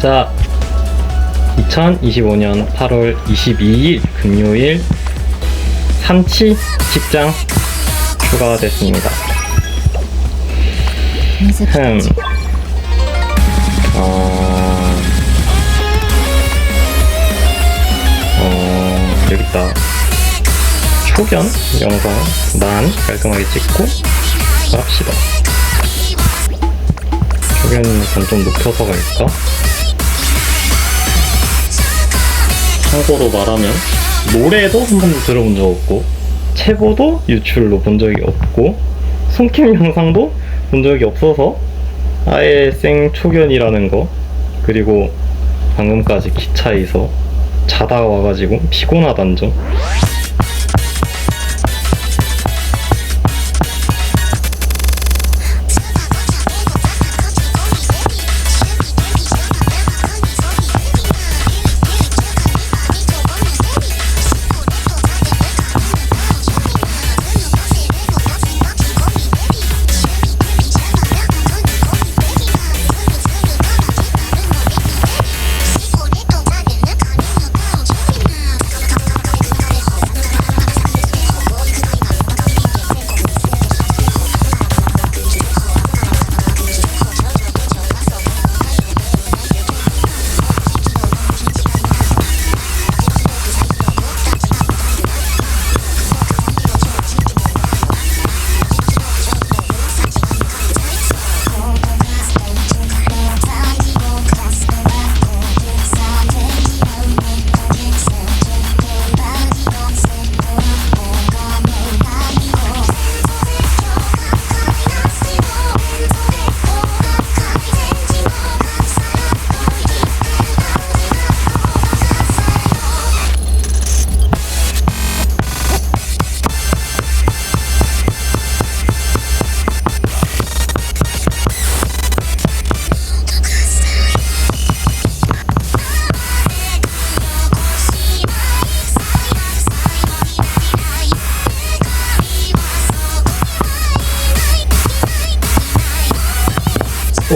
자, 2025년 8월 22일 금요일 삼치 직장 추가됐습니다. 흠. 어... 어... 여기있다. 초견 영상 만 깔끔하게 찍고 합시다. 초견은 좀 높여서 갈까? 참고로 말하면 노래도 한 번도 들어본 적 없고 체보도 유출로 본 적이 없고 손캠 영상도 본 적이 없어서 아예 생 초견이라는 거 그리고 방금까지 기차에서 자다가 와가지고 피곤하단 점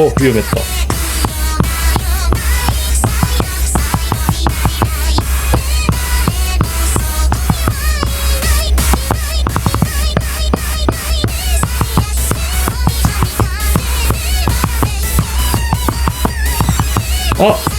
오 위험했다 아!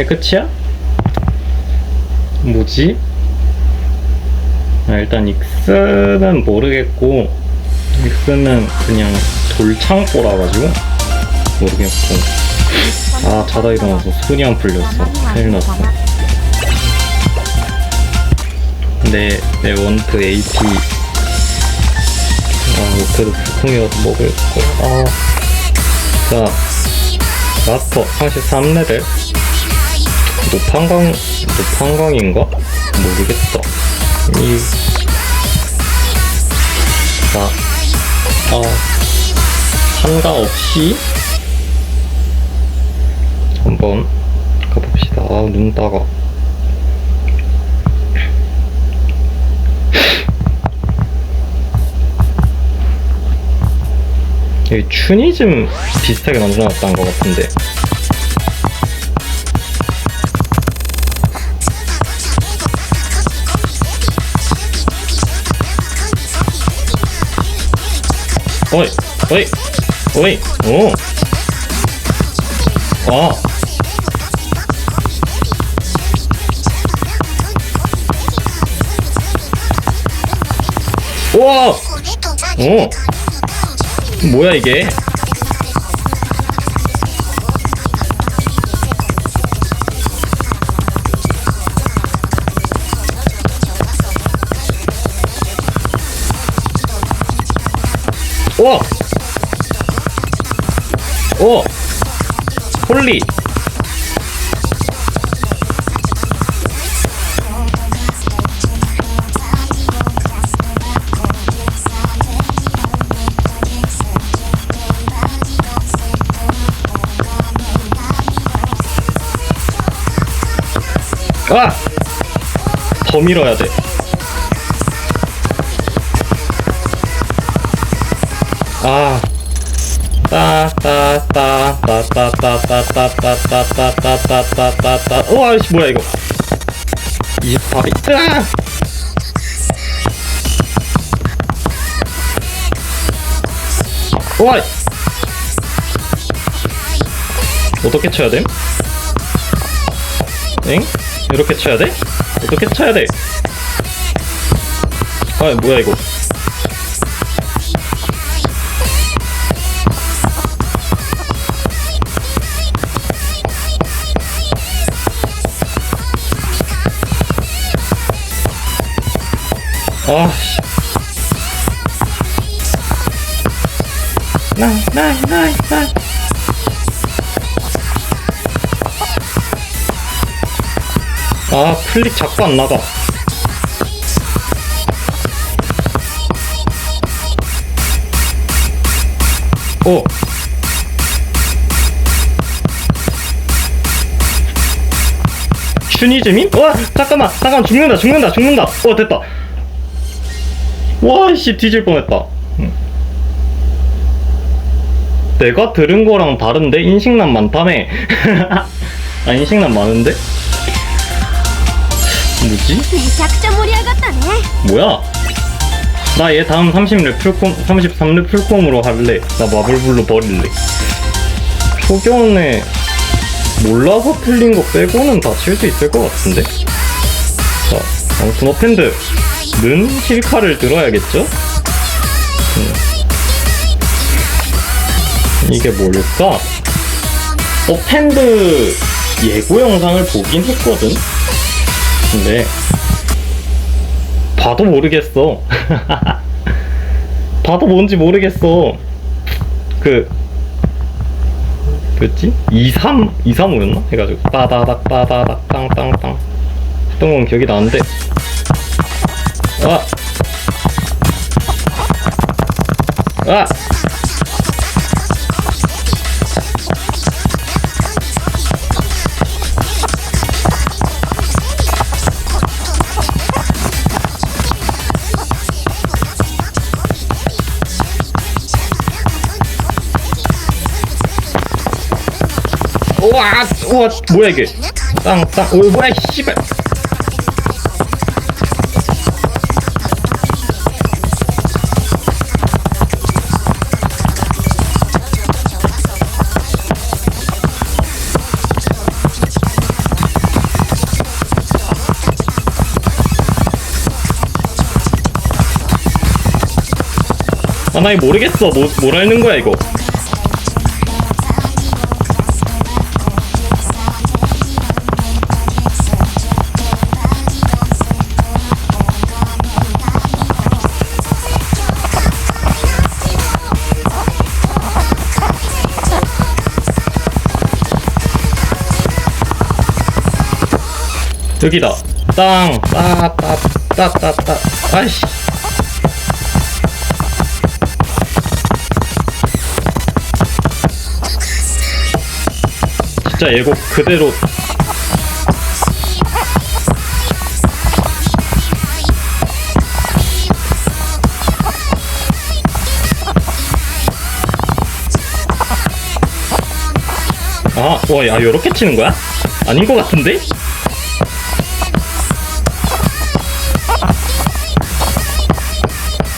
이게 끝이야? 뭐지? 아, 일단 익스는 모르겠고 익스는 그냥 돌창고라 가지고 모르겠고. 아 자다 일어나서 손이 안 풀렸어. 큰일 났어. 내, 내 원프 AP 아 그래도 부통이어서 먹을 거아. 자 마스터 33레벨 노판강 노판강인가 모르겠다 이 자, 아 한강 없이 한번 가봅시다. 아, 눈 따가. 여기 춘이즘 비슷하게 만들어놨다는 것 같은데. 어이, 어이, 어이, 오. 아. 우와! 오! 뭐야 이게? 오! 오! 홀리! 아! 더 밀어야 돼. 아. 따따따따따따따따따따따따따따따 오 아이씨 뭐야 이거 24비 으아! 오이 어떻게 쳐야 돼? 엥? 이렇게 쳐야 돼? 어떻게 쳐야 돼? 아 뭐야 이거 아씨 나이 나이 나이 나이 아 클릭 자꾸 안 나가. 오 슈니즈민? 와 잠깐만 잠깐 죽는다 죽는다 죽는다. 어 됐다 와씨 뒤질 뻔했다. 음. 내가 들은 거랑 다른데? 인식난 많다네 아 인식난 많은데? 뭐지? 뭐야? 나 얘 다음 30레 풀콤 33레 풀콤으로 할래. 나 마블블루 버릴래. 소견에 몰라서 틀린 거 빼고는 다 칠 수 있을 것 같은데? 자 아무튼 어펜드. 는 힐카를 들어야겠죠? 음. 이게 뭘까? 어펜드 예고 영상을 보긴 했거든 근데 봐도 모르겠어. 봐도 뭔지 모르겠어. 그 뭐였지? 23 235였나? 해가지고 따다닥 따다닥 땅땅땅 했던 건 기억이 나는데 아! 아! 우와 우와 뭐야 이게 땅 땅 오 뭐야 씨발 이거 모르겠어. 뭐, 뭘 하는 거야 이거? 여기다. 땅. 따 따 따 따 따 아이씨 진짜 예고 그대로 아, 와, 야, 요렇게 치는 거야? 아닌 것 같은데?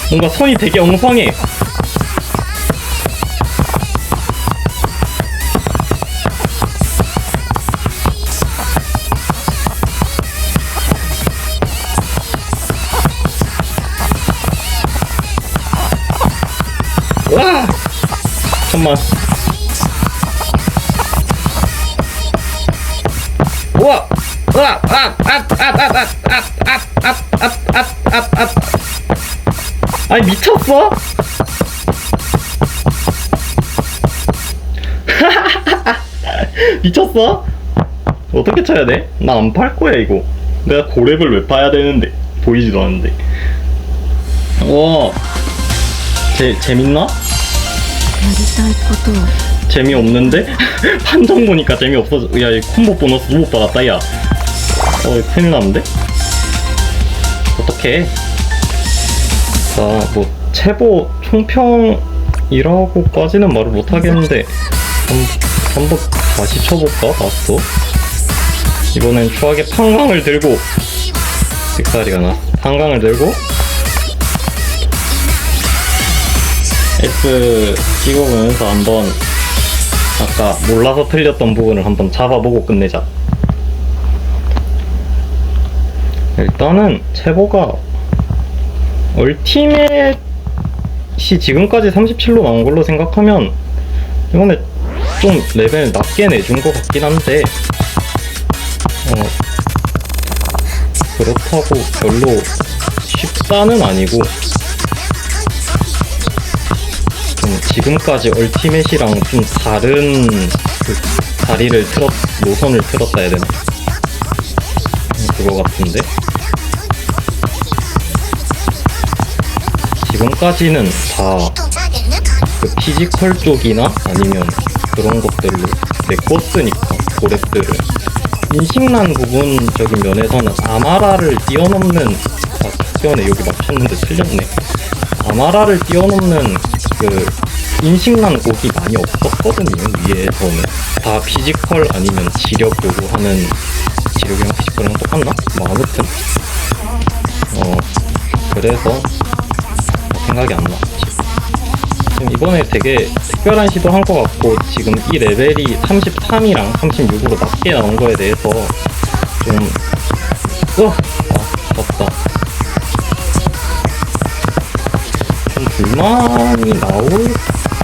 뭔가 손이 되게 엉성해. 잠깐만. 우와! 우와! 아! 아! 아! 아! 아! 아! 아! 아! 아! 아! 아! 아! 아니 미쳤어? 미쳤어? 어떻게 쳐야 돼? 나 안 팔 거야 이거. 내가 고랩을 왜 파야 되는데 보이지도 않는데. 와, 재 재밌나? やりたいことを 재미없는데? 판정 보니까 재미없어져. 야, 이 콤보 보너스 못 받았다, 야. 어, 이거 큰일 났는데? 어떡해. 자, 뭐, 체보 총평이라고까지는 말을 못하겠는데, 한, 한번 다시 쳐볼까? 봤어? 이번엔 추하게 판광을 들고, 빅사리가 나. 판광을 들고, S 찍어보면서 한번, 아까 몰라서 틀렸던 부분을 한번 잡아보고 끝내자. 일단은 체보가 얼티밋이 지금까지 37로 나온 걸로 생각하면 이번에 좀 레벨 낮게 내준 것 같긴 한데 어, 그렇다고 별로 쉽다는 아니고 지금까지 얼티밋이랑 좀 다른 그 다리를 틀었 노선을 틀었다 해야 되나? 음, 그거 같은데? 지금까지는 다그 피지컬 쪽이나 아니면 그런 것들로 메꿨으니까 고랩들을. 인식난 부분적인 면에서는 아마라를 뛰어넘는 아 뛰어내 여기 맞췄는데 틀렸네. 아마라를 뛰어넘는 그 인식난 곡이 많이 없었거든요 위에서는 다 피지컬 아니면 지력 요구하는 지력이랑 피지컬이랑 똑같나? 뭐 아무튼 어 그래서 생각이 안 나. 지금 이번에 되게 특별한 시도 한 것 같고 지금 이 레벨이 33이랑 36으로 낮게 나온 거에 대해서 좀 어, 아, 덥다. 좀 불만이 나올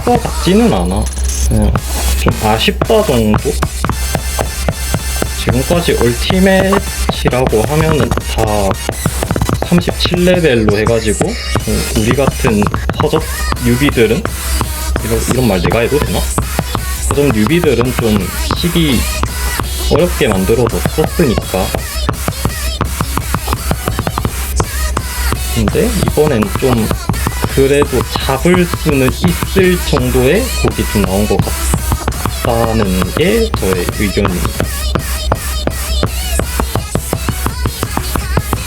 것 같지는 않아. 그냥 좀 아쉽다 정도? 지금까지 얼티밋이라고 하면은 다 37레벨로 해가지고 어, 우리 같은 허접 뉴비들은 이런, 이런 말 내가 해도 되나? 허접 뉴비들은 좀 시기 어렵게 만들어줬었으니까 근데 이번엔 좀 그래도 잡을 수는 있을 정도의 곡이 좀 나온 것 같다는 게 저의 의견입니다.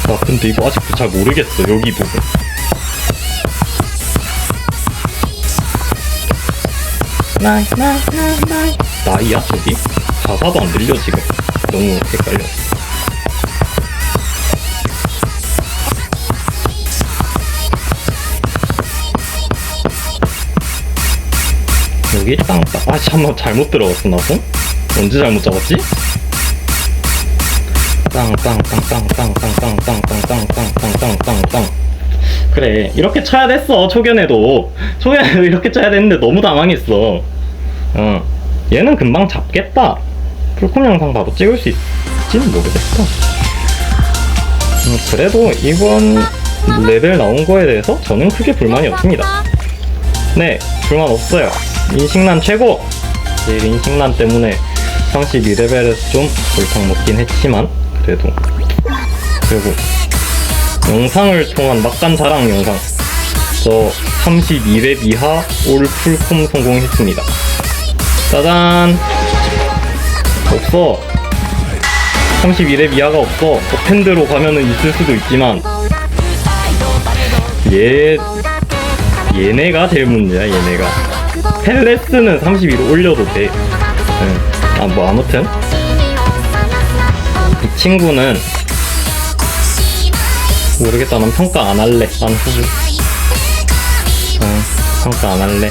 아 근데 이거 아직도 잘 모르겠어 여기 부분 나이 나이 나이 나이 나이야 저기? 가사도 안 들려 지금 너무 헷갈려 여기 땅땅 아 잠깐만 잘못 들어갔어 나 손? 언제 잘못 잡았지? 땅땅땅땅땅땅땅땅땅땅땅땅땅땅땅 그래 이렇게 쳐야 됐어 초견에도 초견에도 이렇게 쳐야 됐는데 너무 당황했어 어 얘는 금방 잡겠다 풀콤 영상 바로 찍을 수 있지는 모르겠어 음, 그래도 이번 레벨 나온 거에 대해서 저는 크게 불만이 없습니다 네 불만 없어요 인식란 최고. 제 인식란 때문에 32레벨에서 좀 골탕 먹긴 했지만 그래도. 그리고 영상을 통한 막간 자랑 영상. 저 32렙 이하 올 풀콤 성공했습니다. 짜잔! 없어. 32렙 이하가 없어. 어펜드로 가면은 있을 수도 있지만. 얘 얘네가 제일 문제야 얘네가 펠레스는 32로 올려도 돼. 아뭐 아무튼. 이 친구는 모르겠다 난 평가 안 할래. 난 후보 응, 평가 안 할래